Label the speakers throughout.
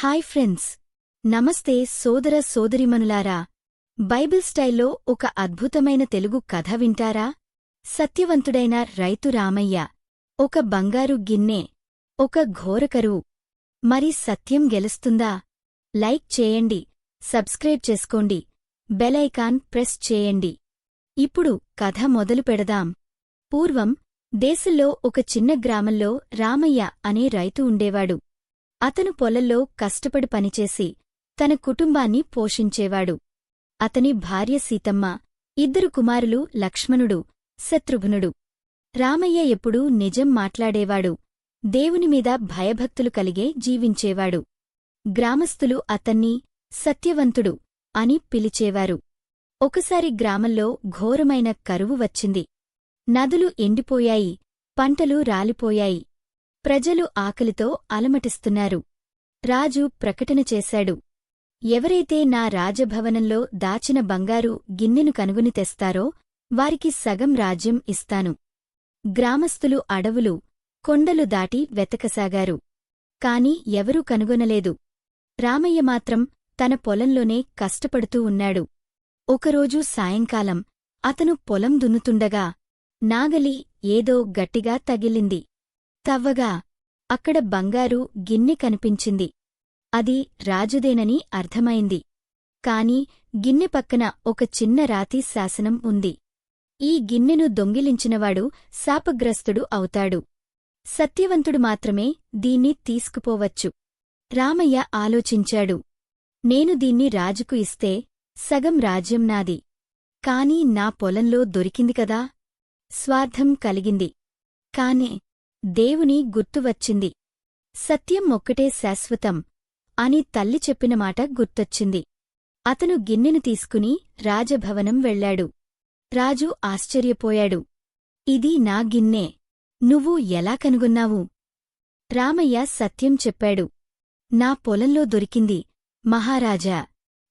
Speaker 1: Hi friends. నమస్తే సోదర సోదరిమనులారా Bible స్టైల్లో ఒక అద్భుతమైన తెలుగు కథ వింటారా? సత్యవంతుడైన రైతు రామయ్య. ఒక బంగారు గిన్నె. ఒక ఘోరకరువు మరి సత్యం గెలుస్తుందా? లైక్ చేయండి. సబ్స్క్రైబ్ చేసుకోండి. బెలైకాన్ ప్రెస్ చేయండి. ఇప్పుడు కథ మొదలు పెడదాం. పూర్వం దేశంలో ఒక చిన్న గ్రామంలో రామయ్య అనే రైతు ఉండేవాడు. అతను పొలంలో కష్టపడి పనిచేసి తన కుటుంబాన్ని పోషించేవాడు. అతని భార్య సీతమ్మ ఇద్దరు కుమారులు లక్ష్మణుడు శత్రుఘ్నుడు. రామయ్య ఎప్పుడూ నిజం మాట్లాడేవాడు. దేవునిమీద భయభక్తులు కలిగే జీవించేవాడు. గ్రామస్థులు అతన్ని సత్యవంతుడు అని పిలిచేవారు. ఒకసారి గ్రామంలో ఘోరమైన కరువు వచ్చింది. నదులు ఎండిపోయాయి పంటలు రాలిపోయాయి. ప్రజలు ఆకలితో అలమటిస్తున్నారు. రాజు ప్రకటన చేశాడు. ఎవరైతే నా రాజభవనంలో దాచిన బంగారు గిన్నెను కనుగొని తెస్తారో వారికి సగం రాజ్యం ఇస్తాను. గ్రామస్థులు అడవులు కొండలు దాటి వెతకసాగారు. కాని ఎవరూ కనుగొనలేదు. రామయ్య మాత్రం తన పొలంలోనే కష్టపడుతూ ఉన్నాడు. ఒకరోజు సాయంకాలం అతను పొలం దున్నుతుండగా నాగలి ఏదో గట్టిగా తగిలింది. తవ్వగా అక్కడ బంగారు గిన్నె కనిపించింది. అది రాజుదేనని అర్థమైంది. కాని గిన్నె పక్కన ఒక చిన్న రాతి శాసనం ఉంది. ఈ గిన్నెను దొంగిలించినవాడు శాపగ్రస్తుడు అవుతాడు. సత్యవంతుడు మాత్రమే దీన్ని తీసుకుపోవచ్చు. రామయ్య ఆలోచించాడు. నేను దీన్ని రాజుకు ఇస్తే సగం రాజ్యం నాది. కాని నా పొలంలో దొరికింది కదా. స్వార్థం కలిగింది. కానే దేవుని గుర్తువచ్చింది సత్యం ఒక్కటే శాశ్వతం అని తల్లి చెప్పిన మాట గుర్తొచ్చింది. అతను గిన్నెను తీసుకుని రాజభవనం వెళ్ళాడు రాజు ఆశ్చర్యపోయాడు. ఇది నా గిన్నె. నువ్వు ఎలా కనుగొన్నావు? రామయ్య సత్యం చెప్పాడు. నా పొలంలో దొరికింది మహారాజా.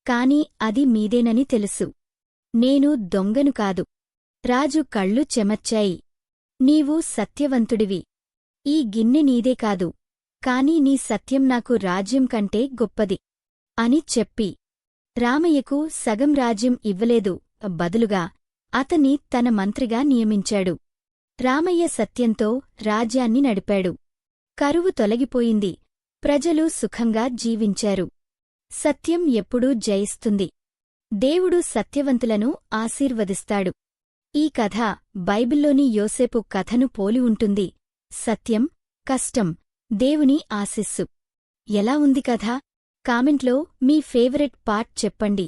Speaker 1: కాని అది మీదేనని తెలుసు. నేను దొంగను కాదు. రాజు కళ్ళు చెమచ్చాయి నీవు సత్యవంతుడివి. ఈ గిన్నె నీదే కాదు. కాని నీ సత్యం నాకు రాజ్యం కంటే గొప్పది. అని చెప్పి రామయ్యకు సగం రాజ్యం ఇవ్వలేదు. బదులుగా అతన్ని తన మంత్రిగా నియమించాడు. రామయ్య సత్యంతో రాజ్యాన్ని నడిపాడు. కరువు తొలగిపోయింది. ప్రజలు సుఖంగా జీవించారు. సత్యం ఎప్పుడూ జయిస్తుంది. దేవుడు సత్యవంతులను ఆశీర్వదిస్తాడు. ఈ కథ బైబిల్లోని యోసేపు కథను పోలి ఉంటుంది. సత్యం కష్టం దేవుని ఆశిస్సు. ఎలా ఉంది కథ? కామెంట్లో మీ ఫేవరెట్ పార్ట్ చెప్పండి.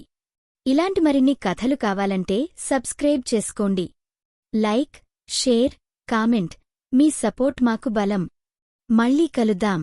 Speaker 1: ఇలాంటి మరిన్ని కథలు కావాలంటే సబ్స్క్రైబ్ చేసుకోండి. లైక్ షేర్ కామెంట్ మీ సపోర్ట్ మాకు బలం. మళ్ళీ కలుద్దాం.